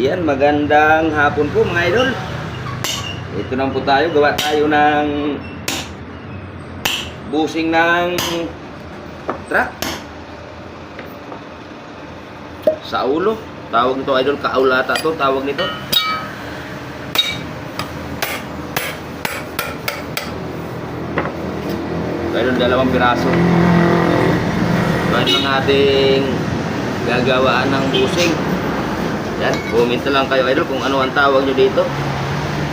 Ayan, magandang hapon po mga idol. Ito naman po tayo, gawa tayo ng busing ng truck. Sa ulo. Tawag nito idol, kaulata to, tawag nito. Idol, dalawang piraso. Ito ang ating gagawaan ng busing. Yan, na lang kayo idol kung ano ang tawag nyo dito.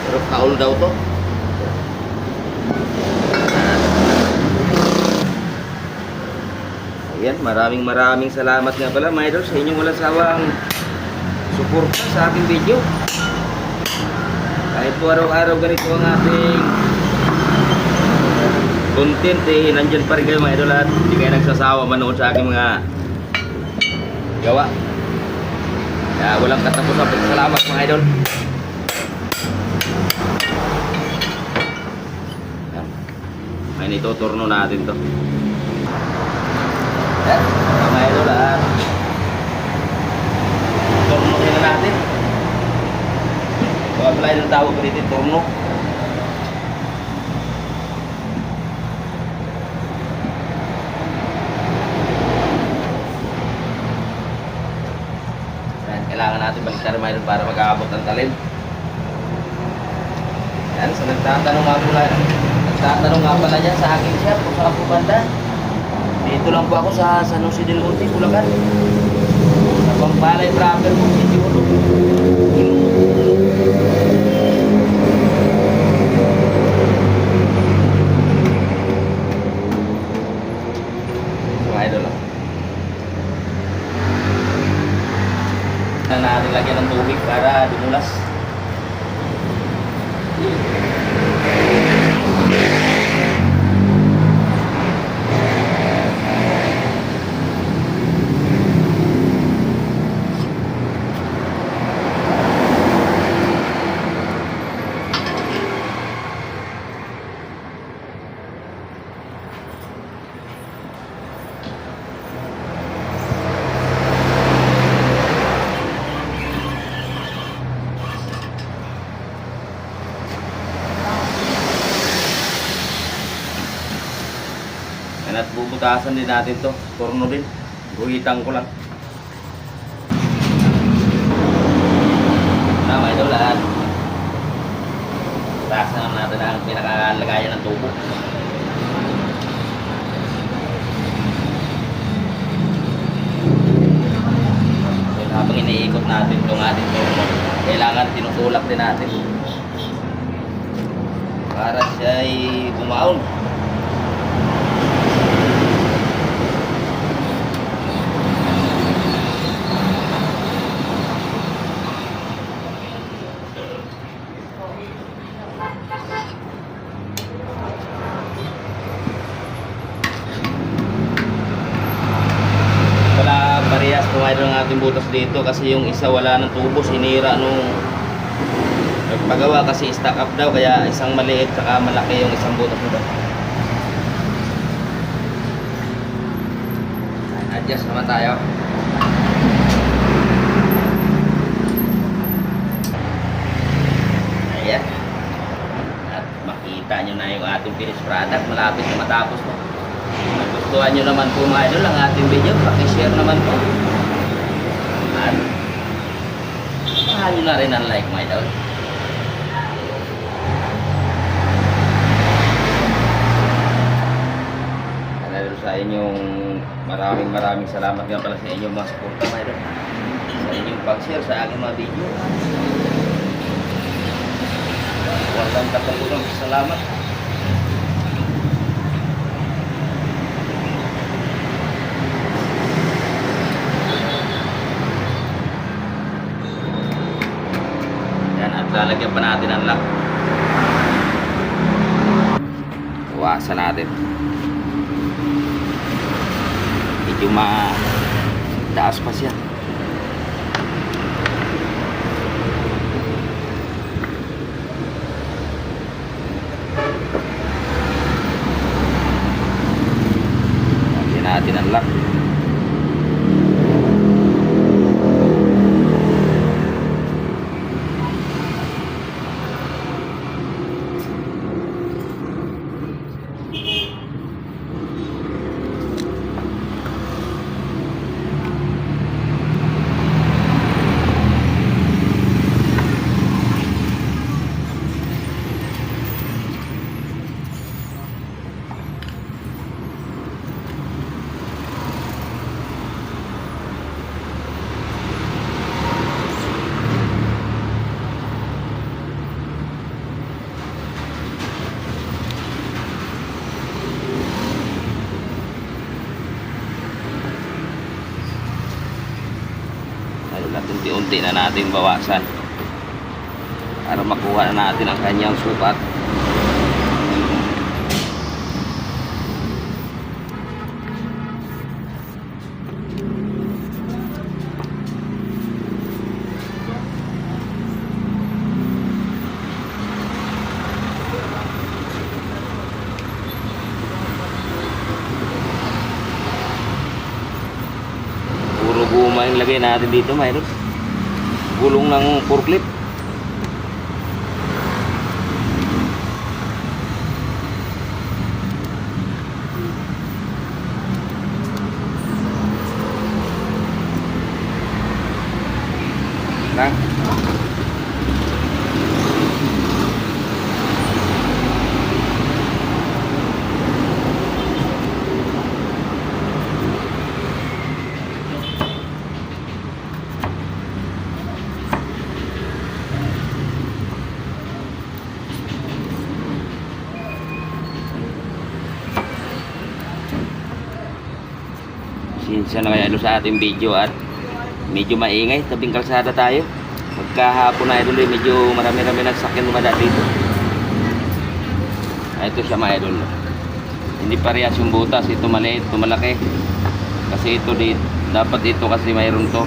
Pero kaul daw to. Ayan, maraming maraming salamat nga pala mga idol sa inyong walang sawang suporta sa aking video. Kahit po araw-araw ganito ang ating content eh, nandyan pa rin kayo mga idol at hindi kayo nagsasawa manood sa aking mga gawa. Kaya walang katapusan. Salamat mga idol. Yan. May nitoturno natin to. Yan. Mga idol at turno na natin. So, apply ng tawag ko dito, turno. Yan, mga idol para mag-aabot ng talim. Yan, so nagtatanong nga pala, nagtatanong nga pala dyan sa aking shop kung saan po banda. Dito lang po ako sa San Jose del Monte, Bulacan. Sa Pampalay proper po, City Ulo. Mga idol ah. na natin lagyan ng tubig para dumulas. Bubutasan din natin to. Turno din. Guhitan ko lang. Tama ito lahat. Taas na natin ang pinakalagayan ng tubo. So, habang iniikot natin itong ating turno, kailangan tinutulak din natin. Para siya ay bumaon. Wala parehas provider ng ating butas dito kasi yung isa wala ng tubo sinira nung nagpagawa kasi stock up daw kaya isang maliit saka malaki yung isang butas nito. Adjust naman tayo. Ayan makita nyo na yung ating finished product malapit na matapos na Nagustuhan nyo naman po mga idol ang ating video. Pakishare naman po. At mahal nyo na rin ang like mga idol. Sa inyong maraming maraming salamat nga pala sa inyong mga support mga idol. Sa inyong pag-share sa aking mga video. Walang katulong salamat. Yan, at lalagyan pa natin ang lock. Iwasan natin. Medyo ma taas pa siya. natin ang lock. Unti na natin bawasan. Para makuha na natin ang kanyang sukat. Guma yung lagay natin dito mayroon gulong ng forklift lang Sinsya na kaya ito sa ating video at medyo maingay, tabing kalsada tayo. Magkahapon na idol eh, medyo marami-rami nagsakyan lumada dito. Ah, Ito siya mga idol. Hindi parehas yung butas, ito maliit, ito malaki. Kasi ito di, dapat ito kasi mayroon to.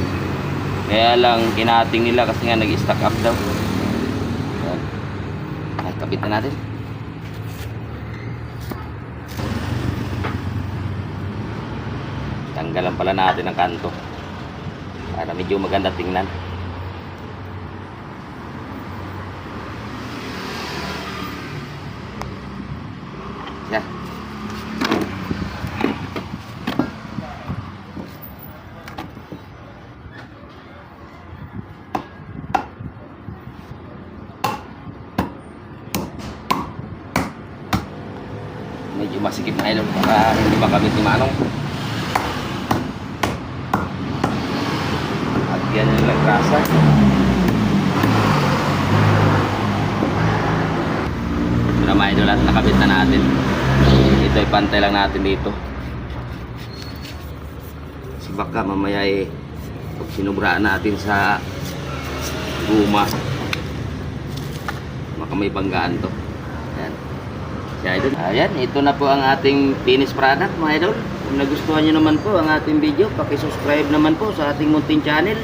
Kaya lang kinating nila kasi nga nag-stack up daw. Ay, kapit na natin. Tanggalan pala natin ang kanto. Para medyo maganda tingnan. Yan. Medyo masikip na idol para hindi makamit ni Manong. Yan yung lagrasa. Ito na mga idol nakabit na natin. Ito ay pantay lang natin dito. Kasi baka mamaya eh, pag sinubraan natin sa guma, baka may banggaan to. Ayan. Kaya idol, ayan, ito na po ang ating finished product mga idol. Kung nagustuhan nyo naman po ang ating video, pakisubscribe naman po sa ating munting channel.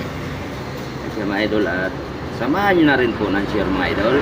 Kasi mga idol at samahan nyo na rin po ng share mga idol.